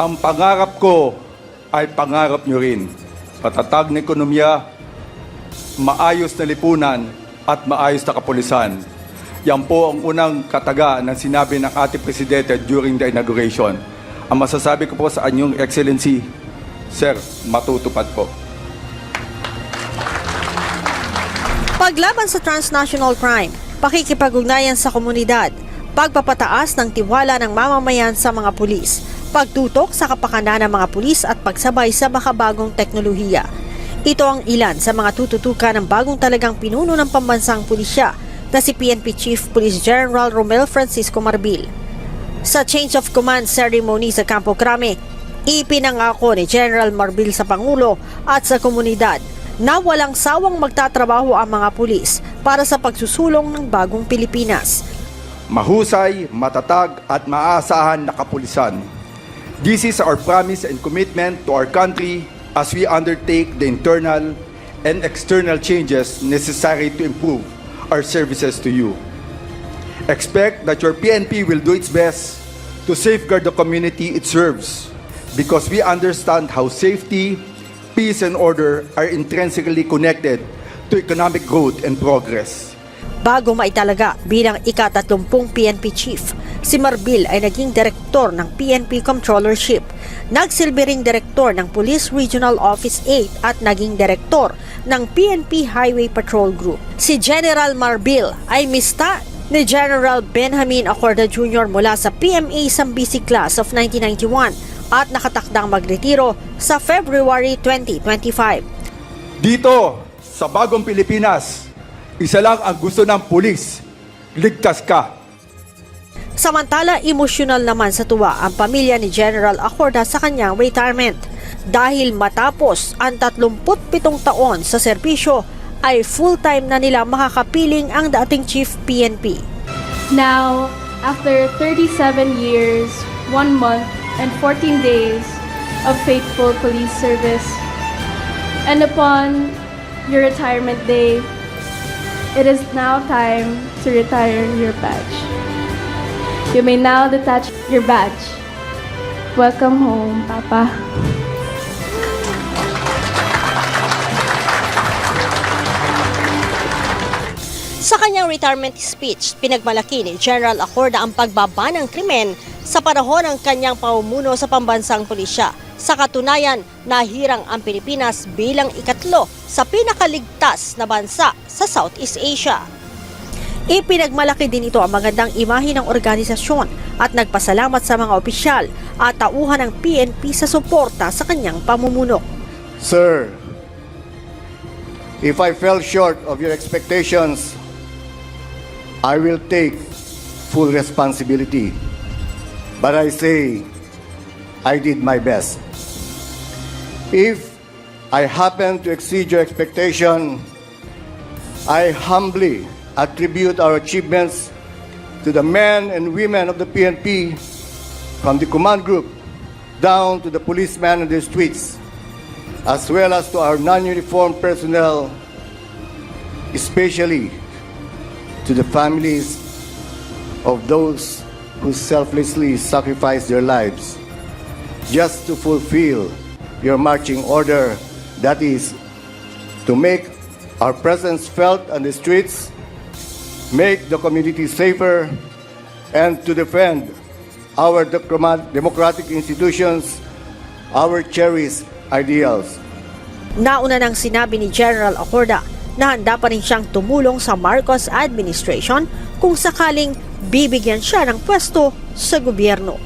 Ang pangarap ko ay pangarap nyo rin. Patatag na ekonomiya, maayos na lipunan, at maayos na kapulisan. Yan po ang unang kataga ng sinabi ng ating Presidente during the inauguration. Ang masasabi ko po sa anyong Excellency, Sir, matutupad po. Paglaban sa transnational crime, pakikipag-ugnayan sa komunidad, pagpapataas ng tiwala ng mamamayan sa mga pulis, pagtutok sa kapakanan ng mga pulis at pagsabay sa makabagong teknolohiya. Ito ang ilan sa mga tututukan ng bagong talagang pinuno ng pambansang pulisya na si PNP Chief Police General Romel Francisco Marbil. Sa change of command ceremony sa Campo Crame, ipinangako ni General Marbil sa Pangulo at sa komunidad na walang sawang magtatrabaho ang mga pulis para sa pagsusulong ng bagong Pilipinas. Mahusay, matatag at maaasahan na kapulisan. This is our promise and commitment to our country as we undertake the internal and external changes necessary to improve our services to you. Expect that your PNP will do its best to safeguard the community it serves because we understand how safety, peace, and order are intrinsically connected to economic growth and progress. Bago maitalaga bilang ikatatlumpung PNP chief, si Marbil ay naging direktor ng PNP Controllership. Nagsilbi direktor ng Police Regional Office 8 at naging direktor ng PNP Highway Patrol Group. Si General Marbil ay mista ni General Benjamin Acorda Jr. mula sa PMA Sambisi Class of 1991 at nakatakdang magretiro sa February 2025. Dito, sa bagong Pilipinas, isa lang ang gusto ng pulis, ligtas ka. Samantala, emosyonal naman sa tuwa ang pamilya ni General Acorda sa kanyang retirement dahil matapos ang 37 taon sa serbisyo ay full-time na nila makakapiling ang dating Chief PNP. Now, after 37 years, 1 month, and 14 days of faithful police service, and upon your retirement day, it is now time to retire your badge. You may now detach your badge. Welcome home, Papa. Sa kanyang retirement speech, pinagmalaki ni General Acorda ang pagbaba ng krimen sa panahon ng kanyang pamumuno sa pambansang pulisya. Sa katunayan, nahirang ang Pilipinas bilang ikatlo sa pinakaligtas na bansa sa Southeast Asia. Ipinagmalaki din ito ang magandang imahe ng organisasyon at nagpasalamat sa mga opisyal at tauhan ng PNP sa suporta sa kanyang pamumuno. Sir, if I fell short of your expectations, I will take full responsibility. But I say, I did my best. If I happen to exceed your expectation, I humbly attribute our achievements to the men and women of the PNP, from the command group down to the policemen in the streets as well as to our non-uniformed personnel, especially to the families of those who selflessly sacrifice their lives just to fulfill your marching order, that is, to make our presence felt on the streets, make the community safer, and to defend our democrat- democratic institutions, our cherished ideals. Nauna nang sinabi ni General Acorda na handa pa rin siyang tumulong sa Marcos administration kung sakaling bibigyan siya ng pwesto sa gobyerno.